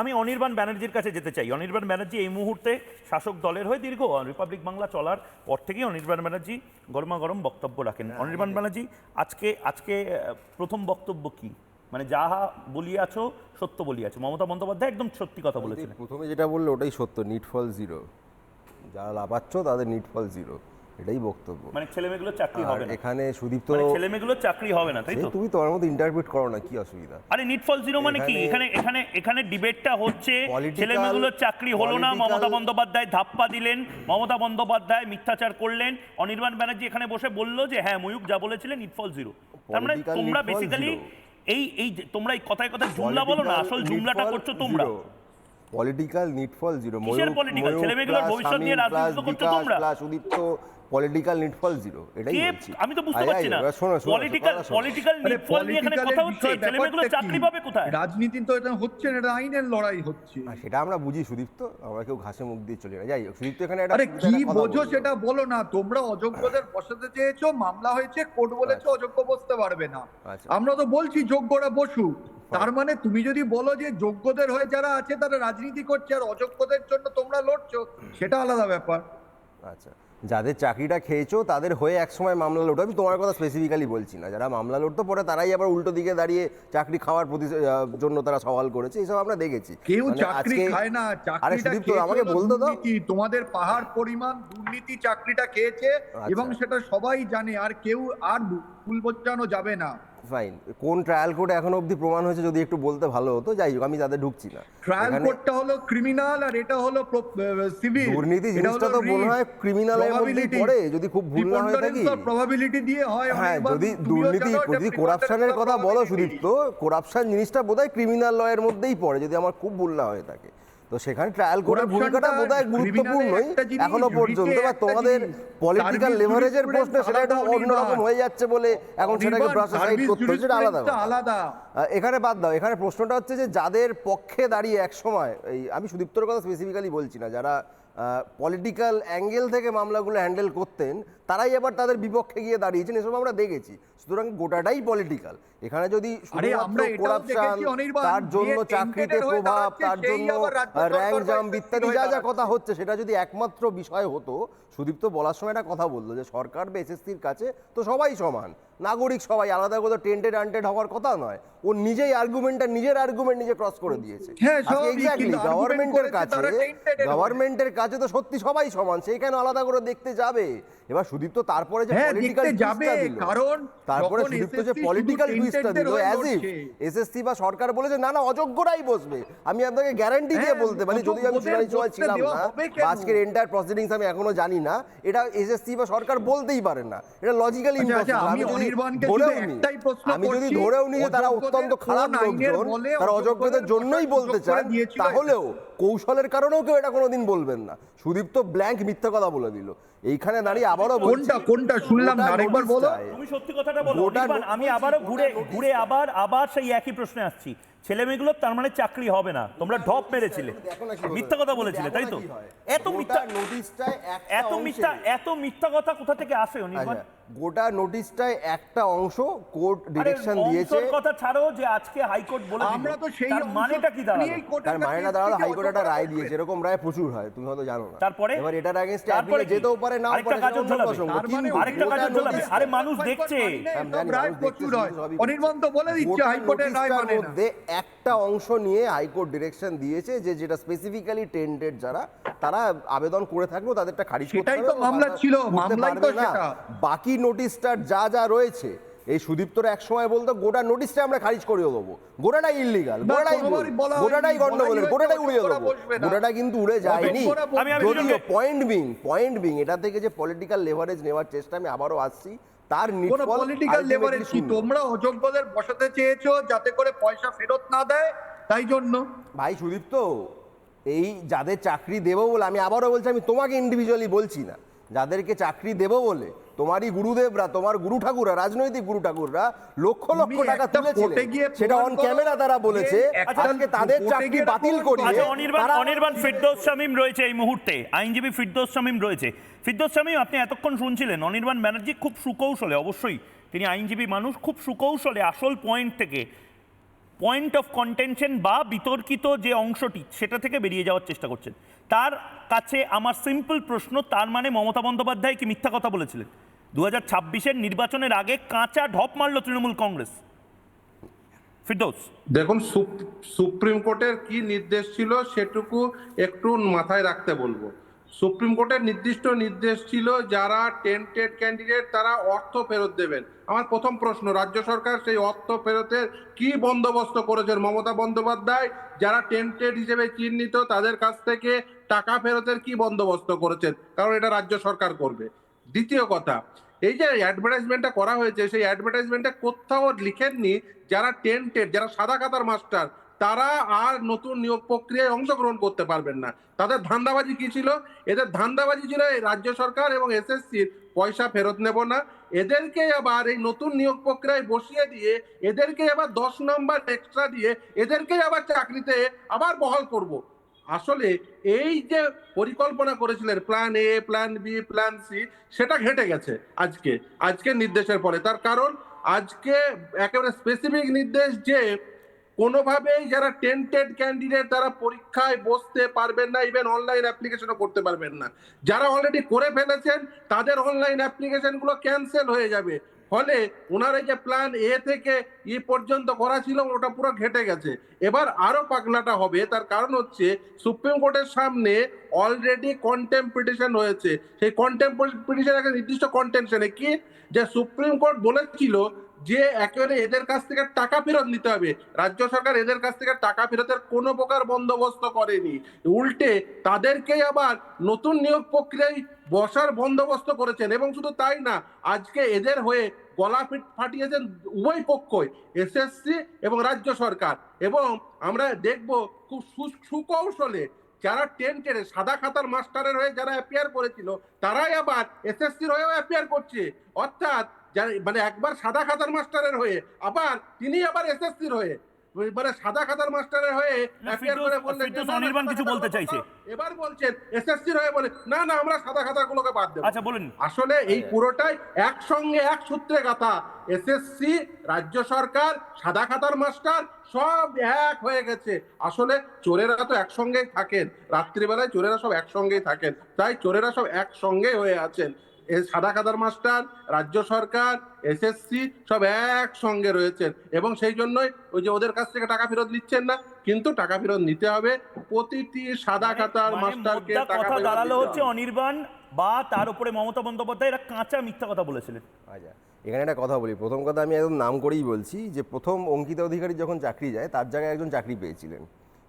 আমি অনির্বাণ ব্যানার্জির কাছে যেতে চাই। অনির্বাণ ব্যানার্জি এই মুহূর্তে শাসক দলের হয়ে দীর্ঘ রিপাবলিক বাংলা চলার পর থেকেই অনির্বাণ ব্যানার্জি গরমা গরম বক্তব্য রাখেন। অনির্বাণ ব্যানার্জি আজকে আজকে প্রথম বক্তব্য কি? মানে যাহা বলিয়াছো সত্য বলিয়াছো। মমতা বন্দ্যোপাধ্যায় একদম সত্যি কথা বলেছিলেন প্রথমে যেটা বললে ওটাই সত্য নিট ফল জিরো যারা লাভাচ্ছ তাদের নিট ফল জিরো এটাই বক্তব্য। মানে ছেলেমেয়েগুলো চাকরি হবে না। এখানে সুদীপ্ত মানে ছেলেমেয়েগুলো চাকরি হবে না তাই তো? তুমি তোমার মতো ইন্টারপ্রিট করো না কি অসুবিধা? আরে নিটফল জিরো মানে কি? এখানে এখানে- এখানে ডিবেটটা হচ্ছে ছেলেমেয়েগুলোর চাকরি হলো না মমতা বন্দ্যোপাধ্যায় ধাপ্পা দিলেন মমতা বন্দ্যোপাধ্যায় মিথ্যাচার করলেন অনির্বাণ ব্যানার্জি এখানে বসে বলল যে হ্যাঁ ময়ূক যা বলেছিলেন নিটফল জিরো তার মানে তোমরা বেসিক্যালি এই এই তোমরা এই কথায় কথায় জুমলা বলো না আসল জুমলাটা করছ তোমরা। পলিটিক্যাল নিট ফল জিরো কিসের political? ছেলেমেয়েগুলোর ভবিষ্যৎ নিয়ে রাজনীতি করছ তোমরা। সুদীপ্ত পলিটিক্যাল নিট ফল জিরো এটাই বলছি। আমি তো বুঝতে পারছি না। শোনো পলিটিক্যাল। পলিটিক্যাল নিটফল নিয়ে এখানে কথা হচ্ছে। ছেলেমেয়েগুলো চাকরি পাবে কোথায়? রাজনীতি তো এটা হচ্ছে না এটা আইনের লড়াই হচ্ছে। আর সেটা আমরা বুঝি সুদীপ্ত আমরা কেউ ঘাসে মুখ দিয়ে চলি না। যাই হোক সুদীপ্ত এখানে একটা আরে কি বোঝো সেটা বলো না তোমরা অযোগ্যদের বসাতে চেয়েছো মামলা হয়েছে কোর্ট বলেছে অযোগ্য বসতে পারবে না। আচ্ছা। আমরা তো বলছি যোগ্যরা বসুক তার মানে তুমি যদি বলো যে যোগ্যদের হয়ে যারা আছে তারা রাজনীতি করছে আর অযোগ্যদের জন্য তোমরা লড়ছো সেটা আলাদা ব্যাপার। আচ্ছা। যাদের চাকরিটা খেয়েছো তাদের হয়ে একসময় মামলা লড়ো আমি তোমার কথা স্পেসিফিক্যালি বলছি না যারা মামলা লড়তো পরে তারাই আবার উল্টো দিকে দাঁড়িয়ে চাকরি খাওয়ার প্রতি জন্য তারা সওয়াল করেছে এসব আমরা দেখেছি কেউ মানে চাকরি খায় না আরে সুদীপ তো আমাকে বলতো তো। তোমাদের পাহাড় পরিমাণ দুর্নীতি চাকরিটা খেয়েছে আচ্ছা। এবং সেটা সবাই জানে আর কেউ আর ভুল বোঝানো যাবে না ফাইন কোন ট্রায়াল কোর্টে এখনও অবধি প্রমাণ হয়েছে যদি একটু বলতে ভালো হতো যাই হোক আমি তাদের ঢুকছি না। ট্রায়াল কোর্টটা হলো ক্রিমিনাল আর এটা হলো সিভিল দুর্নীতি জিনিসটা তো মনে হয় ক্রিমিনালের মধ্যেই পড়ে যদি খুব ভুল না হয়ে থাকি প্রবাবিলিটি দিয়ে হয় হ্যাঁ যদি দুর্নীতি যদি করাপশনের কথা বলো। সুদীপ্ত করাপশন জিনিসটা বোধহয় ক্রিমিনাল লয়ের মধ্যেই পড়ে যদি আমার খুব ভুল না হয়ে থাকে তো সেখানে ট্রায়াল কোর্টের ভূমিকাটা বোধহয় গুরুত্বপূর্ণই এখনও পর্যন্ত বা তোমাদের পলিটিক্যাল লেভারেজের প্রশ্ন সেটা একটু অন্যরকম হয়ে যাচ্ছে বলে এখন সেটাকে service করতে হচ্ছে এটা আলাদা। আলাদা এখানে বাদ দাও এখানে প্রশ্নটা হচ্ছে যে যাদের পক্ষে দাঁড়িয়ে এক সময় এই আমি সুদীপ্তর কথা স্পেসিফিক্যালি বলছি না যারা পলিটিক্যাল অ্যাঙ্গেল থেকে মামলাগুলো হ্যান্ডেল করতেন তারাই এবার তাদের বিপক্ষে গিয়ে দাঁড়িয়েছেন এসব আমরা দেখেছি। সুতরাং গোটাটাই পলিটিক্যাল এখানে যদি তার জন্য চাকরিতে প্রভাব তার জন্য র্যাঙ্ক সরকার জাম বা ইত্যাদি হয়ে যা যা কথা হচ্ছে সেটা যদি একমাত্র বিষয় হতো সুদীপ্ত বলার সময় একটা কথা বলল যে সরকার বা এসএসসির কাছে তো সবাই সমান। নাগরিক সবাই আলাদা করে টেন্টেড আনটেড হওয়ার কথা নয়। ও নিজেই আর্গুমেন্টটা নিজের আর্গুমেন্ট নিজে ক্রস করে দিয়েছে। হ্যাঁ, গভর্নমেন্টের কাছে tainted এর গভর্নমেন্টের কাছে তো সত্যি সবাই সমান সেই কেন আলাদা করে দেখতে যাবে? এবার সুদীপ্ত তারপরে যে পলিটিক্যাল যাবে, কারণ তারপরে সুদীপ্ত যে পলিটিক্যাল টুইস্টটা দিল অ্যাজ ইফ এসএসসি বা সরকার বলেছে না না অযোগ্যরাই বসবে। আমি আপনাকে গ্যারান্টি দিয়ে হ্যাঁ, বলতে পারি যদি আমি অযোগ্যদের শুনানি সময় ছিলাম না আজকের এন্টায়ার প্রসিডিংস আমি এখনও জানি না। এটা এসএসসি বা সরকার বলতেই পারে না। এটা লজিক্যালি আচ্ছা, আচ্ছা, ইম্পসিবল আমি যদি ধরেও নিই আমি যদি ধরেও নিই যে তারা অত্যন্ত খারাপ লোকজন তারা অযোগ্যদের জন্যই বলতে চান তাহলেও কৌশলের কারণেও কেউ এটা কোনোদিন বলবেন না। সুদীপ তো ব্ল্যাঙ্ক মিথ্যা কথা বলে দিল। এইখানে দাঁড়িয়ে আবারও কোনটা কোনটা শুনলাম না আরেকবার বলো? তুমি সত্যি কথাটা বলো আমি আবারও ঘুরে ঘুরে আবার আবার সেই একই প্রশ্নে আসছি। ছেলেমেয়েগুলোর তার মানে চাকরি হবে না তোমরা ঢপ মেরেছিলে। মিথ্যা কথা বলেছিলে তাই তো হয়। এত মিথ্যা এত মিথ্যা এত মিথ্যা কথা কোথা থেকে আসে অনির্বাণ আচ্ছা, গোটা নোটিশটায় একটা অংশ কোর্ট ডিরেকশন দিয়েছে কথা ছাড়ো যে আজকে হাইকোর্ট বলে আমরা তো সেই মানেটা কি দাঁড়াল তার মানে না দাঁড়াল হাইকোর্ট একটা রায় দিয়েছে এরকম রায় প্রচুর হয় তুমি হয়তো জানো না তারপরে এবার এটার আগেনস্টে তারপরে কি? যেতেও পারে নাও আরেকটা পারে সেটা ঝোলাবে। মানে আরেকটা কাজল ঝোলাবে। আরে মানুষ দেখছে। এসব জানি, রায় প্রচুর হয়। অনির্বাণ তো বলে দিচ্ছে হাইকোর্টের রায় মানে না একটা অংশ নিয়ে হাইকোর্ট ডিরেকশন দিয়েছে যে যেটা স্পেসিফিক্যালি টেন্টেড যারা তারা আবেদন করে থাকলেও তাদেরটা খারিজ করতে সেটাই তো মামলা ছিল, মামলাই তো সেটা। বাকি নোটিশটার যা যা রয়েছে এই সুদীপ্তরা এক সময় বলতো গোটা নোটিশটা আমরা খারিজ করে দেবো। গোটাটাই ইলিগাল গোটাটাই গোটাটাই গন্ডগোলের গোটাটাই উড়িয়ে দেবো। গোটাটা কিন্তু উড়ে যায়নি। যদিও পয়েন্ট বিং পয়েন্ট বিং এটা থেকে যে পলিটিক্যাল লেভারেজ নেওয়ার চেষ্টা আমি আবারও আসছি তার কোন পলিটিক্যাল লেভারেজ কি? তোমরা অযোগ্যদের বসাতে চেয়েছো যাতে করে পয়সা ফেরত না দেয়? তাই জন্য। ভাই সুদীপ্ত এই যাদের চাকরি দেবো বলে আমি আবারও বলছি আমি তোমাকে ইন্ডিভিজুয়ালি বলছি না। যাদেরকে চাকরি দেবো বলে তোমারই গুরুদেবরা তোমার গুরু ঠাকুররা রাজনৈতিক গুরু ঠাকুররা লক্ষ লক্ষ টাকা তুলেছিলেন সেটা অন ক্যামেরা তারা বলেছে। আজকে তাদের চাকরি বাতিল করিয়ে আচ্ছা অনির্বাণ অনির্বাণ ফিরদৌস শামীম রয়েছে এই মুহূর্তে। আইনজীবী ফিরদৌস শামীম রয়েছে। ফিরদৌস শামীম আপনি এতক্ষণ শুনছিলেন অনির্বাণ ব্যানার্জি খুব সুকৌশলে অবশ্যই। তিনি আইনজীবী মানুষ খুব সুকৌশলে আসল পয়েন্ট থেকে পয়েন্ট অফ কন্টেনশন বা বিতর্কিত যে অংশটি সেটা থেকে বেরিয়ে যাওয়ার চেষ্টা করছেন। তার কাছে আমার সিম্পল প্রশ্ন তার মানে মমতা বন্দ্যোপাধ্যায় কি মিথ্যা কথা বলেছিলেন? দু হাজার ছাব্বিশের নির্বাচনের আগে কাঁচা ঢপ মারল তৃণমূল কংগ্রেস। ফিরদৌস। দেখুন সুপ্রিম কোর্টের কি নির্দেশ ছিল সেটুকু একটু মাথায় রাখতে বলব। সুপ্রিম কোর্টের নির্দিষ্ট নির্দেশ ছিল যারা টেন্টেড ক্যান্ডিডেট তারা অর্থ ফেরত দেবেন। আমার প্রথম প্রশ্ন, রাজ্য সরকার সেই অর্থ ফেরতের কি বন্দোবস্ত করেছেন মমতা বন্দ্যোপাধ্যায় যারা টেন্টেড হিসেবে চিহ্নিত তাদের কাছ থেকে টাকা ফেরতের কি বন্দোবস্ত করেছেন? কারণ এটা রাজ্য সরকার করবে। দ্বিতীয় কথা এই যে অ্যাডভার্টাইজমেন্টটা করা হয়েছে, সেই অ্যাডভার্টাইজমেন্টে কোথাও লিখেননি যারা টেন্টেড যারা সাদা কাতার মাস্টার তারা আর নতুন নিয়োগ প্রক্রিয়ায় অংশগ্রহণ করতে পারবেন না। তাদের ধান্দাবাজি কি ছিল? এদের ধান্দাবাজি ছিল এই রাজ্য সরকার এবং এসএসসির পয়সা ফেরত নেব না। এদেরকে আবার এই নতুন নিয়োগ প্রক্রিয়ায় বসিয়ে দিয়ে, এদেরকে আবার দশ নম্বর এক্সট্রা দিয়ে, এদেরকে আবার চাকরিতে আবার বহাল করব। আসলে এই যে পরিকল্পনা করেছিলেন plan A plan B plan C সেটা ঘেটে গেছে আজকে। আজকে নির্দেশের পরে তার কারণ, আজকে একেবারে স্পেসিফিক নির্দেশ যে কোনোভাবেই যারা টেন্টেড ক্যান্ডিডেট তারা পরীক্ষায় বসতে পারবেন না ইভেন অনলাইন অ্যাপ্লিকেশনও করতে পারবেন না। যারা অলরেডি করে ফেলেছেন, তাদের অনলাইন অ্যাপ্লিকেশনগুলো ক্যান্সেল হয়ে যাবে। ফলে ওনারা যে প্ল্যান এ থেকে ই পর্যন্ত করা ছিল, ওটা পুরো ঘেটে গেছে। এবার আরও পাগলাটা হবে, তার কারণ হচ্ছে সুপ্রিম কোর্টের সামনে অলরেডি কন্টেম্প পিটিশন হয়েছে। সেই কন্টেম্প পিটিশন একটা নির্দিষ্ট কন্টেনশনে কি? যে সুপ্রিম কোর্ট বলেছিল যে একেবারে এদের কাছ থেকে টাকা ফেরত নিতে হবে। রাজ্য সরকার এদের কাছ থেকে টাকা ফেরতের কোনো প্রকার বন্দোবস্ত করেনি। উল্টে তাদেরকেই আবার নতুন নিয়োগ প্রক্রিয়ায় বসার বন্দোবস্ত করেছেন এবং শুধু তাই না, আজকে এদের হয়ে গলা ফিট- ফাটিয়েছেন উভয় পক্ষই, এসএসসি এবং রাজ্য সরকার। এবং আমরা দেখব খুব সুকৌশলে যারা টেন্টের সাদা খাতার মাস্টারের হয়ে যারা অ্যাপিয়ার করেছিল, তারাই আবার এসএসসির হয়েও অ্যাপিয়ার করছে। অর্থাৎ মানে একবার সাদা খাতার মাস্টারের হয়ে, আবার তিনি আবার এসএসসির হয়ে। মানে সাদা খাতার মাস্টারের হয়ে অ্যাপিয়ার করে বললেন অনির্বাণ কিছু বলতে কথা চাইছে। এবার বলছেন এসএসসির হয়ে বলে না না আমরা সাদা খাতাগুলোকে বাদ দেবো। আচ্ছা বলুন। আসলে এই পুরোটাই একসঙ্গে এক সূত্রে গাথা। এসএসসি রাজ্য সরকার সাদা খাতার মাস্টার সব এক হয়ে গেছে। আসলে চোরেরা তো একসঙ্গেই থাকেন। রাত্রিবেলায় চোরেরা সব একসঙ্গেই থাকেন। তাই চোরেরা সব একসঙ্গে হয়ে আছেন। সাদা খাতার মাস্টার রাজ্য সরকার এসএসসি সব একসঙ্গে রয়েছেন। এবং সেই জন্যই ওই যে ওদের কাছ থেকে টাকা ফেরত নিচ্ছেন না কিন্তু টাকা ফেরত নিতে হবে। প্রতিটি সাদা খাতার মানে মাস্টারকে টাকা দাঁড়াল হচ্ছে অনির্বাণ বা তার উপরে মমতা বন্দ্যোপাধ্যায় এরা কাঁচা মিথ্যা কথা বলেছিলেন। আচ্ছা এখানে একটা কথা বলি। প্রথম কথা আমি একদম নাম করেই বলছি যে প্রথম অঙ্কিতা অধিকারী যখন চাকরি যায় তার জায়গায় একজন চাকরি পেয়েছিলেন।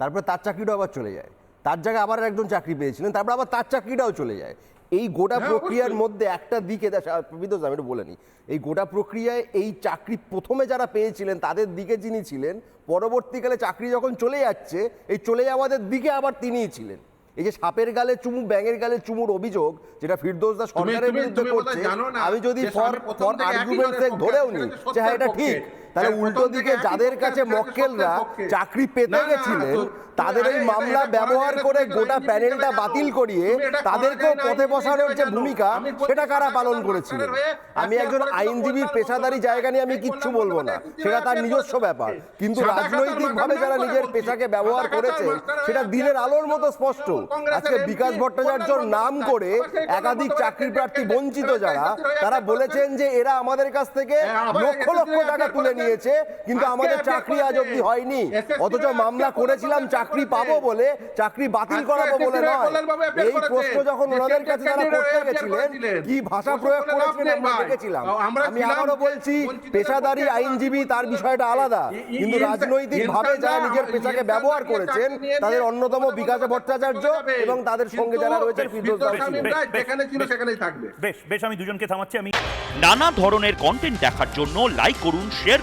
তারপরে তার চাকরিটাও আবার চলে যায়। তার জায়গায় আবার একজন চাকরি পেয়েছিলেন তারপর আবার তার চাকরিটাও চলে যায়। এই গোটা হ্যাঁ, প্রক্রিয়ার মধ্যে একটা দিকে বিদ্যুৎ আমি বলে নিই এই গোটা প্রক্রিয়ায় এই চাকরি প্রথমে যারা পেয়েছিলেন তাদের দিকে যিনি ছিলেন পরবর্তীকালে চাকরি যখন চলে যাচ্ছে এই চলে যাওয়াদের দিকে আবার তিনিই ছিলেন। এই যে সাপের গালে চুমু ব্যাঙের গালে চুমুর অভিযোগ যেটা ফিরদৌস দা সরকারের বিরুদ্ধে করছে আমি যদি ফর ফর আর্গুমেন্ট ধরেও আছে, নি যে হ্যাঁ এটা ঠিক। তাহলে উল্টো দিকে যাদের কাছে মক্কেলরা চাকরি পেতে গেছিলেন তাদের এই মামলা ব্যবহার করে গোটা প্যানেলটা বাতিল করিয়ে তাদেরকেও পথে বসানোর যে ভূমিকা সেটা কারা পালন হয়ে আমি একজন আইনজীবীর পেশাদারি জায়গা নিয়ে আমি কিচ্ছু বলব না। সেটা তার নিজস্ব ব্যাপার। কিন্তু রাজনৈতিকভাবে যারা নিজের পেশাকে ব্যবহার করেছে সেটা দিনের আলোর মতো স্পষ্ট। আজকে বিকাশ ভট্টাচার্যর নাম করে একাধিক চাকরি প্রার্থী বঞ্চিত যারা তারা বলেছেন যে এরা আমাদের কাছ থেকে লক্ষ লক্ষ টাকা তুলে নিয়েছে কিন্তু আমাদের চাকরি আজ অব্দি হয়নি। অথচ মামলা করেছিলাম চাকরি পাবো বলে চাকরি বাতিল করাবো বলে নয়। এই প্রশ্ন যখন ওনাদের কাছে তারা করতে গেছিলেন কি ভাষা প্রয়োগ করেছিলেন আমরা দেখেছিলাম। আমি আবারও বলছি পেশাদারি আইনজীবী তার বিষয়টা আলাদা। কিন্তু রাজনৈতিক ভাবে যারা নিজের পেশাকে ব্যবহার করেছেন তাদের অন্যতম বিকাশ ভট্টাচার্য এবং তাদের সঙ্গে যারা কিন্তু রয়েছেন ফিরদৌস ফিরদৌস দাস আমিন বেশ, রায় বেশ, যেখানে ছিল সেখানেই থাকবে। বেশ বেশ আমি দুজনকে থামাচ্ছি আমি নানা ধরনের কন্টেন্ট দেখার জন্য লাইক করুন শেয়ার